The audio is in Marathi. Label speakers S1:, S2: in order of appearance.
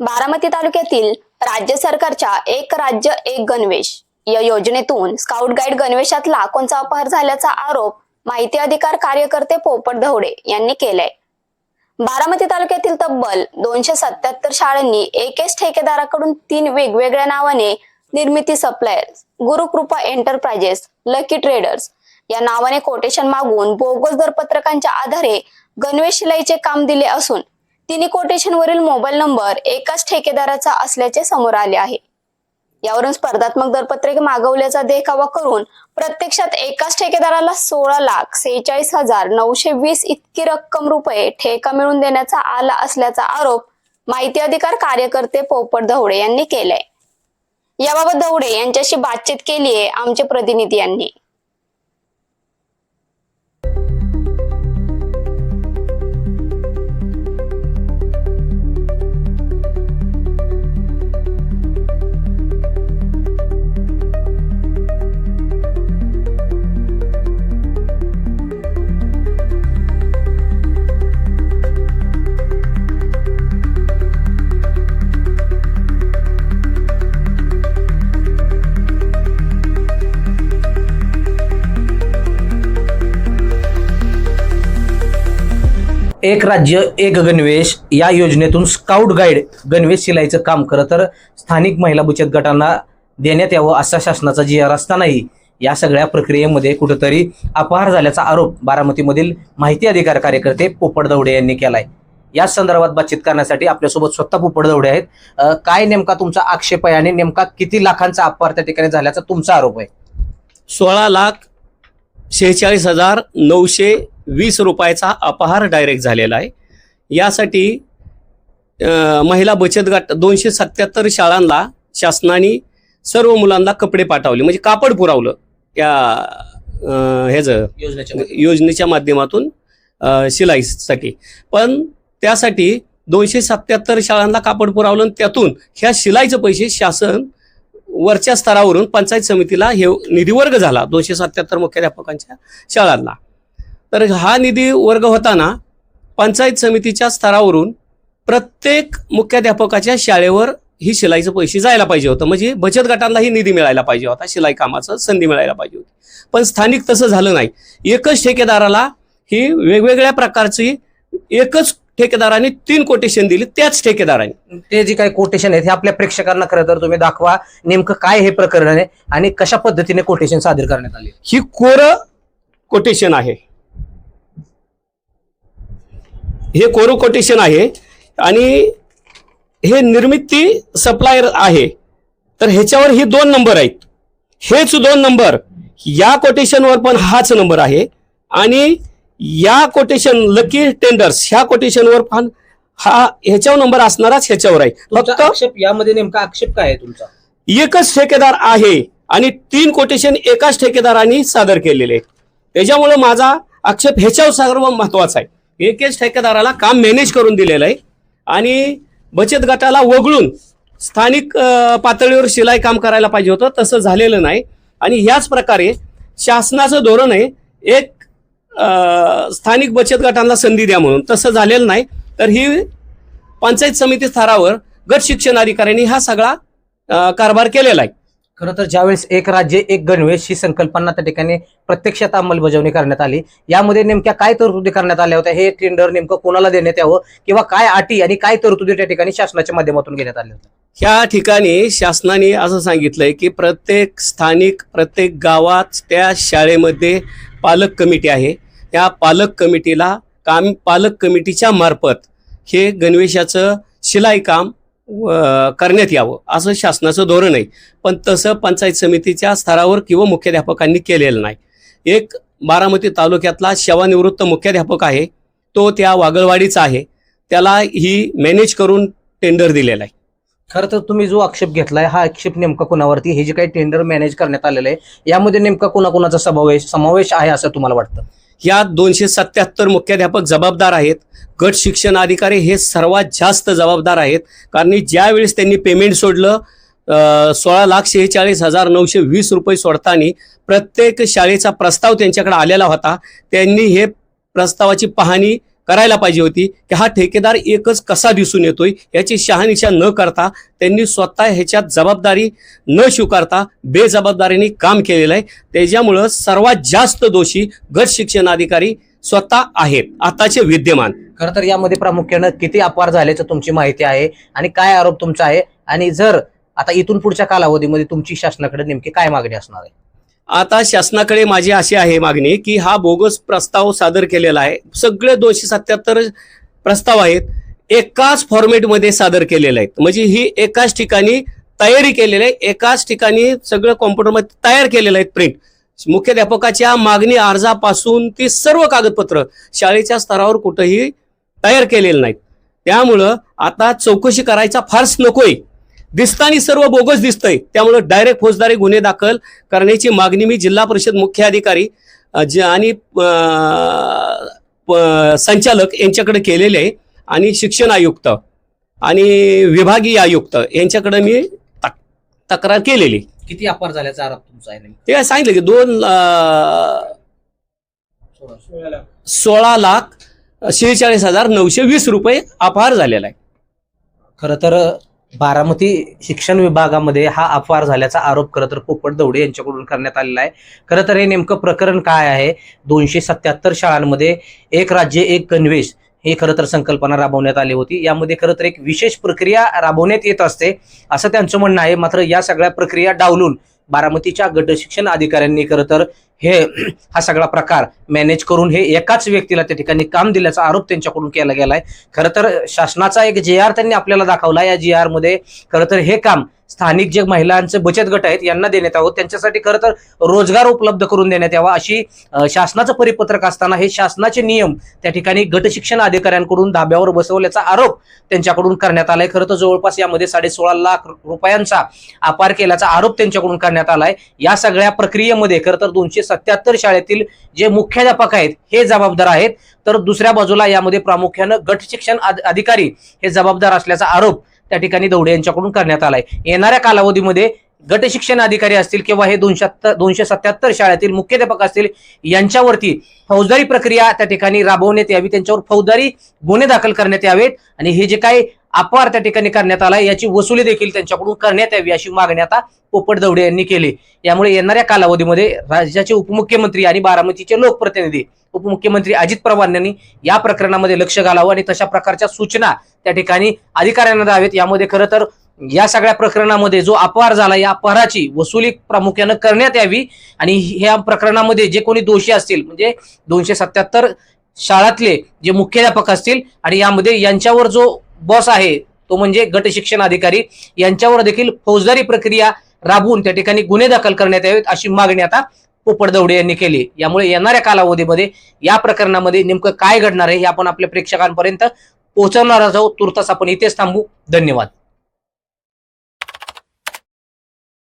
S1: बारामती तालुक्यातील राज्य सरकारच्या एक राज्य एक गणवेश या योजनेतून स्काउट गाईड गणवेशात लाखोंचा अपहार झाल्याचा आरोप माहिती अधिकार कार्यकर्ते पोपट धवडे यांनी केलाय. बारामती तालुक्यातील तब्बल दोनशे सत्याहत्तर शाळांनी एकेच ठेकेदाराकडून तीन वेगवेगळ्या नावाने निर्मिती suppliers Gurukripa enterprises lucky traders या नावाने कोटेशन मागून बोगस दरपत्रकांच्या आधारे गणवेश शिलाईचे काम दिले असून तिन्ही कोटेशन वरील मोबाईल नंबर एकाच ठेकेदाराचा असल्याचे समोर आले आहे. यावरून स्पर्धात्मक दरपत्रक मागवल्याचा देखावा करून प्रत्यक्षात एकाच ठेकेदाराला सोळा लाख सेहेचाळीस हजार नऊशे वीस इतकी रक्कम रुपये ठेका मिळवून देण्याचा आला असल्याचा आरोप माहिती अधिकार कार्यकर्ते पोपट धवडे यांनी केलाय. याबाबत धवडे यांच्याशी बातचीत केली आहे आमचे प्रतिनिधी यांनी.
S2: एक राज्य एक गणवेश या योजनेतून स्काउट गाईड गणवेश शिलाईचं काम खरं तर स्थानिक महिला बचत गटांना देण्यात यावं असा शासनाचा जी आर असतानाही या सगळ्या प्रक्रियेमध्ये कुठंतरी अपहार झाल्याचा आरोप बारामतीमधील माहिती अधिकार कार्यकर्ते पोपट दवडे यांनी केलाय. या संदर्भात बातचीत करण्यासाठी आपल्यासोबत स्वतः पोपट दवडे आहेत. काय नेमका तुमचा आक्षेप आहे आणि नेमका किती लाखांचा अपहार त्या ठिकाणी झाल्याचा तुमचा आरोप आहे?
S3: सोळा लाख शेहेचाळीस हजार नऊशे वीस रुपयाचा अपहार डायरेक्ट झालेला आहे. यासाठी महिला बचत गट दोनशे सत्याहत्तर शाळांना शासनाने सर्व मुलांना कपडे पाठवले. म्हणजे कापड पुरवलं त्या ह्याचं
S2: योजनेच्या
S3: योजनेच्या माध्यमातून शिलाईसाठी. पण त्यासाठी दोनशे सत्याहत्तर शाळांना कापड पुरवलं आणि त्यातून ह्या शिलाईचे पैसे शासन वरच्या स्तरावरून पंचायत समितीला हे निधी वर्ग झाला दोनशे सत्याहत्तर मुख्याध्यापकांच्या शाळांना. तर हा निधी वर्ग होताना पंचायत समितीच्या स्तरावरून प्रत्येक मुख्याध्यापकाच्या शाळेवर ही शिलाईचं पैसे जायला पाहिजे होतं. म्हणजे बचत गटांनाही निधी मिळायला पाहिजे होता. शिलाई कामाचं संधी मिळायला पाहिजे होती. पण स्थानिक तसं झालं नाही. एकच ठेकेदाराला ही वेगवेगळ्या प्रकारची एकच ठेकेदाराने तीन कोटेशन दिली त्याच ठेकेदाराने.
S2: ते जे काही कोटेशन आहेत हे आपल्या प्रेक्षकांना खरं तर तुम्ही दाखवा नेमकं काय हे प्रकरण आहे आणि कशा पद्धतीने कोटेशन सादर करण्यात आले.
S3: ही कोर कोटेशन आहे. हे कोरो कोटेशन आहे. आणि हे निर्मिती सप्लायर आहे. तर ह्याच्यावर ही दोन नंबर आहेत. हेच दोन नंबर. या कोटेशनवर पण हाच नंबर आहे. आणि या कोटेशन लकी टेंडर्स ह्या कोटेशनवर पण हा ह्याच्यावर नंबर असणाराच ह्याच्यावर आहे. फक्त
S2: आक्षेप यामध्ये नेमका आक्षेप काय आहे तुमचा?
S3: एकच ठेकेदार आहे आणि तीन कोटेशन एकाच ठेकेदारांनी सादर केलेले. त्याच्यामुळे माझा आक्षेप ह्याच्यावर सर्व महत्त्वाचा आहे. एकेच ठेकेदाराला काम मॅनेज करून दिलेलं आहे. आणि बचत गटाला वगळून स्थानिक पातळीवर शिलाई काम करायला पाहिजे होतं तसं झालेलं नाही. आणि याच प्रकारे शासनाचं धोरण आहे एक स्थानिक बचत गटांना संधी द्या म्हणून. तसं झालेलं नाही. तर ही पंचायत समिती स्तरावर गट शिक्षण अधिकाऱ्यांनी हा सगळा कारभार केलेला आहे.
S2: खरं तर ज्यावेळेस एक राज्य एक गणवेश ही संकल्पना त्या ठिकाणी प्रत्यक्षात अंमलबजावणी करण्यात आली. यामध्ये नेमक्या काय तरतुदी करण्यात आल्या होत्या हे टेंडर नेमकं कोणाला देण्यात यावं किंवा काय अटी आणि काय तरतुदी त्या ठिकाणी शासनाच्या माध्यमातून घेण्यात आल्या होत्या?
S3: ह्या ठिकाणी शासनाने असं सांगितलंय की प्रत्येक स्थानिक प्रत्येक गावात त्या शाळेमध्ये पालक कमिटी आहे. त्या पालक कमिटीला काम पालक कमिटीच्या मार्फत हे गणवेशाचं शिलाई काम करण्यात यावं असं शासनाचं धोरण आहे. पण तसं पंचायत समितीच्या स्तरावर किंवा मुख्याध्यापकांनी केलेलं नाही. एक बारामती तालुक्यातला सेवानिवृत्त मुख्याध्यापक आहे तो त्या वागळवाडीचा आहे. त्याला ही मॅनेज करून टेंडर दिलेला आहे.
S2: खरं तर तुम्ही जो आक्षेप घेतलाय हा आक्षेप नेमका कोणावरती? हे जे काही टेंडर मॅनेज करण्यात आलेलं आहे यामध्ये नेमका कोणाकोणाचा समावेश समावेश आहे असं तुम्हाला वाटतं?
S3: या दोनशे सत्याहत्तर मुख्याध्यापक जबाबदार आहेत. गट शिक्षण अधिकारी हे सर्वात जास्त जबाबदार आहेत. कारण ज्यावेळेस त्यांनी पेमेंट सोडलं सोळा लाख शेहेचाळीस हजार नऊशे वीस रुपये सोडताना प्रत्येक शाळेचा प्रस्ताव त्यांच्याकडे आलेला होता. त्यांनी हे प्रस्तावाची पाहणी करायला पाहिजे होती की हा ठेकेदार एकच कसा दिसून येतोय याची शहानिशा न करता त्यांनी स्वतः ह्याच्यात जबाबदारी न स्वीकारता बेजबाबदारीने काम केलेलं आहे. त्याच्यामुळं सर्वात जास्त दोषी गट शिक्षण अधिकारी स्वतः आहेत आताचे विद्यमान.
S2: खरं तर यामध्ये प्रामुख्यानं किती अपवार झाल्याचं तुमची माहिती आहे आणि काय आरोप तुमचा आहे? आणि जर आता इथून पुढच्या कालावधीमध्ये तुमची शासनाकडे नेमकी काय मागणी असणार आहे?
S3: आता शासनाकडे माझी अशी आहे मागणी की हा बोगस प्रस्ताव सादर केलेला आहे. सगळे दोनशे सत्याहत्तर प्रस्ताव आहेत. एकाच फॉर्मेटमध्ये सादर केलेले आहेत. म्हणजे ही एकाच ठिकाणी तयारी केलेली आहे. एकाच ठिकाणी सगळं कॉम्प्युटरमध्ये तयार केलेलं आहे प्रिंट मुख्याध्यापकाच्या मागणी अर्जापासून ती सर्व कागदपत्र शाळेच्या स्तरावर कुठंही तयार केलेलं नाहीत. त्यामुळं आता चौकशी करायचा फारच नकोय. दिसतानी सर्व बोगस दिसतंय. त्यामुळं डायरेक्ट फौजदारी गुन्हे दाखल करण्याची मागणी मी जिल्हा परिषद मुख्य अधिकारी आणि संचालक यांच्याकडे केलेले आहे आणि शिक्षण आयुक्त आणि विभागीय आयुक्त यांच्याकडे मी तक- तक्रार केलेली.
S2: किती अपवार झाल्याचा आरोप तुमचा आहे?
S3: ते सांगितलं की दोन सोळा लाख शेहेचाळीस हजार नऊशे वीस रुपये अपहार झालेला आहे.
S2: खरं तर बारामती शिक्षण विभागामध्ये हा अपवार झाल्याचा आरोप खरं तर पोपट दौडे यांच्याकडून करण्यात आलेला आहे. खरं तर हे नेमकं प्रकरण काय आहे? दोनशे सत्याहत्तर शाळांमध्ये एक राज्य एक गणवेश हे खरं तर संकल्पना राबवण्यात आली होती. यामध्ये खरं तर एक विशेष प्रक्रिया राबवण्यात येत असते असं त्यांचं म्हणणं आहे. मात्र या सगळ्या प्रक्रिया डावलून बारामतीच्या गट शिक्षण अधिकाऱ्यांनी खरं तर हे हा सगळा प्रकार मॅनेज करून हे एकाच व्यक्तीला त्या ठिकाणी काम दिल्याचा आरोप त्यांच्याकडून केला गेलाय. खरं तर शासनाचा एक जे आर त्यांनी आपल्याला दाखवला या जी आरमध्ये. खरं तर हे काम स्थानिक जे महिलांचे बचत गट आहेत यांना देण्यात आहोत त्यांच्यासाठी खरं तर रोजगार उपलब्ध करून देण्यात यावा अशी शासनाचं परिपत्रक असताना हे शासनाचे नियम त्या ठिकाणी गट शिक्षण अधिकाऱ्यांकडून धाब्यावर बसवल्याचा आरोप त्यांच्याकडून करण्यात आलाय. खरं तर जवळपास यामध्ये साडेसोळा लाख रुपयांचा अपार केल्याचा आरोप त्यांच्याकडून करण्यात आलाय. या सगळ्या प्रक्रियेमध्ये खरं तर दोनशे सत्याहत्तर शाळेतील जे मुख्याध्यापक आहेत हे जबाबदार आहेत. तर दुसऱ्या बाजूला यामध्ये प्रामुख्यानं गट शिक्षण अधिकारी हे जबाबदार असल्याचा आरोप त्या ठिकाणी दौडे यांच्याकडून करण्यात आलाय. येणाऱ्या कालावधीमध्ये गट शिक्षण अधिकारी असतील किंवा हे दोनशे दोनशे सत्याहत्तर शाळेतील मुख्याध्यापक असतील यांच्यावरती फौजदारी प्रक्रिया त्या ठिकाणी राबवण्यात यावी त्यांच्यावर फौजदारी गुन्हे दाखल करण्यात यावेत. आणि हे जे काही अपहार त्या ठिकाणी करण्यात आला. याची वसुली देखील त्यांच्याकडून करण्यात यावी अशी मागणी आता पोपट दवडे यांनी केली. यामुळे येणाऱ्या कालावधीमध्ये राज्याचे उपमुख्यमंत्री आणि बारामतीचे लोकप्रतिनिधी उपमुख्यमंत्री अजित पवार यांनी या प्रकरणामध्ये लक्ष घालावं आणि तशा प्रकारच्या सूचना त्या ठिकाणी अधिकाऱ्यांना द्यावेत. यामध्ये खरं तर या सगळ्या प्रकरणामध्ये जो अपहार झाला या अपहाराची वसुली प्रामुख्यानं करण्यात यावी आणि ह्या प्रकरणामध्ये जे कोणी दोषी असतील म्हणजे दोनशे सत्याहत्तर शाळातले जे मुख्याध्यापक असतील आणि यामध्ये यांच्यावर जो बॉस आहे तो म्हणजे गट शिक्षण अधिकारी. यांच्यावर देखील फौजदारी प्रक्रिया राबवून त्या ठिकाणी गुन्हे दाखल करण्यात यावेत अशी मागणी आता पोपट यांनी केली. यामुळे येणाऱ्या कालावधीमध्ये या प्रकरणामध्ये नेमकं काय घडणार आहे हे आपण आपल्या प्रेक्षकांपर्यंत पोहोचवणार आहोत. तुर्तास आपण इथेच थांबू. धन्यवाद.